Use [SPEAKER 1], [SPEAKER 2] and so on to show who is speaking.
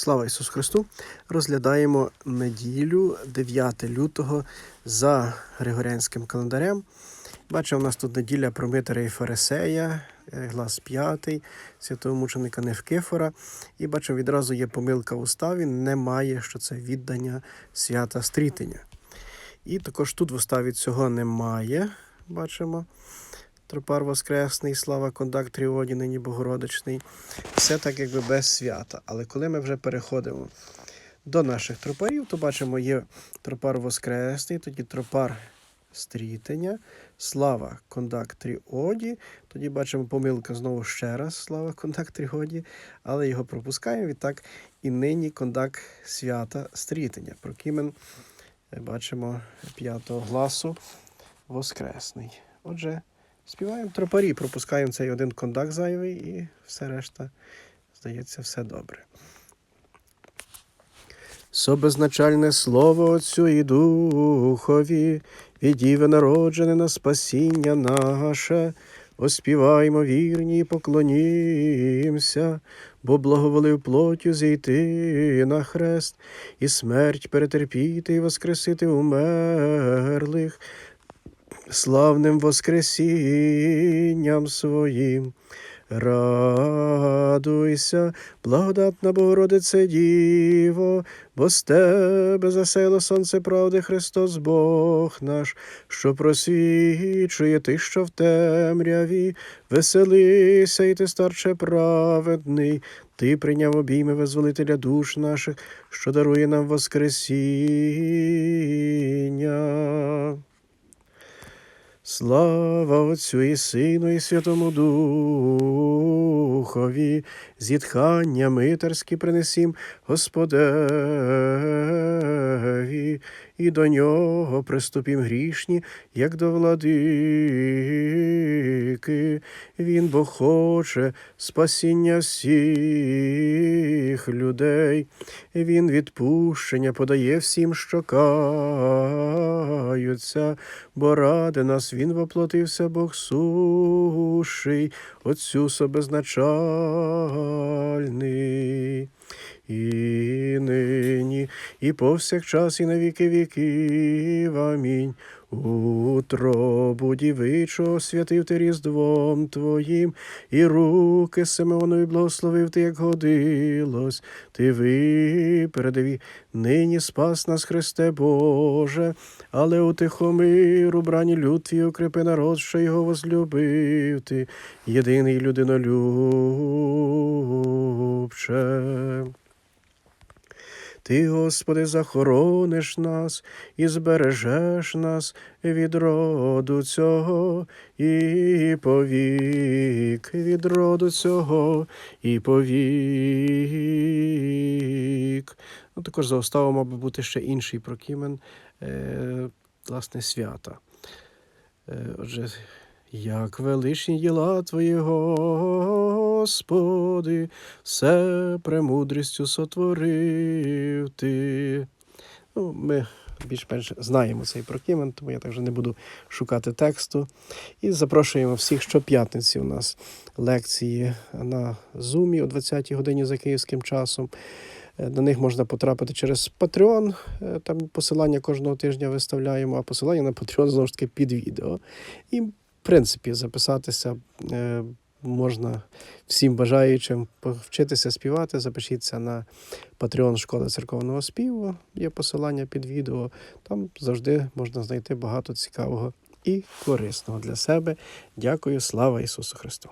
[SPEAKER 1] Слава Ісусу Христу! Розглядаємо неділю 9 лютого за Григоріанським календарем. Бачимо, у нас тут неділя про Митаря і Фарисея, е, глас 5, святого мученика Невкифора. І бачимо, відразу є помилка в уставі, немає, що це віддання свята стрітення. І також тут в уставі цього немає. Бачимо. Тропар Воскресний, слава кондак Тріоді, нині Богородичний. Все так якби без свята. Але коли ми вже переходимо до наших тропарів, то бачимо, є тропар Воскресний, тоді тропар стрітення, слава кондак Тріоді. Тоді бачимо помилка знову ще раз, слава кондак Тріоді, але його пропускаємо. Відтак і нині кондак свята стрітення. Про Кімен е, бачимо п'ятого гласу Воскресний. Отже, співаємо тропарі, пропускаємо цей один кондак зайвий і все решта, здається, все добре. Собезначальне слово Отцю і Духові, Діви народжене на спасіння наше, оспіваймо вірні і поклонімся, бо благоволив плоттю зійти на хрест, і смерть перетерпіти, і воскресити умерлих, славним воскресінням своїм. Радуйся, благодатна Богородице Діво, бо з тебе засело сонце правди Христос Бог наш, що просвічує ти, що в темряві, веселися, і ти, старче праведний, ти прийняв обійми визволителя душ наших, що дарує нам Воскресіння. Слава Отцю і Сину, і Святому Духові, зітхання митерські принесім Господеві, і до нього приступім грішні, як до владики. Він бо хоче спасіння всіх людей. Він відпущення подає всім, що каються, бо ради нас він воплотився Бог суший, Отцю собезначальний. І повсякчас, і на віки віків. Амінь. Утробу дівичого святив ти різдвом твоїм, і руки Симеонові благословив ти, як годилось. Ти випередив, нині спас нас, Христе Боже, але у тихомиру брані люд твій укрепи народ, що його возлюбив ти, єдиний людинолюбче. Ти, Господи, захорониш нас і збережеш нас від роду цього і повік, від роду цього і повік. Ну, також за оставом, мав би бути ще інший прокімен, е, власне, свята. Е, отже, як величні діла Твої, Господи, все премудрістю сотворив Ти. Ну, ми більш-менш знаємо цей прокімен, тому я так вже не буду шукати тексту. І запрошуємо всіх щоп'ятниці у нас лекції на Зумі о 20-й годині за київським часом. Е, На них можна потрапити через Patreon. Е, Там посилання кожного тижня виставляємо, а посилання на Patreon знову ж таки під відео. І, в принципі, записатися е, можна всім бажаючим повчитися співати. Запишіться на Patreon школи церковного співу. Є посилання під відео. Там завжди можна знайти багато цікавого і корисного для себе. Дякую, слава Ісусу Христу!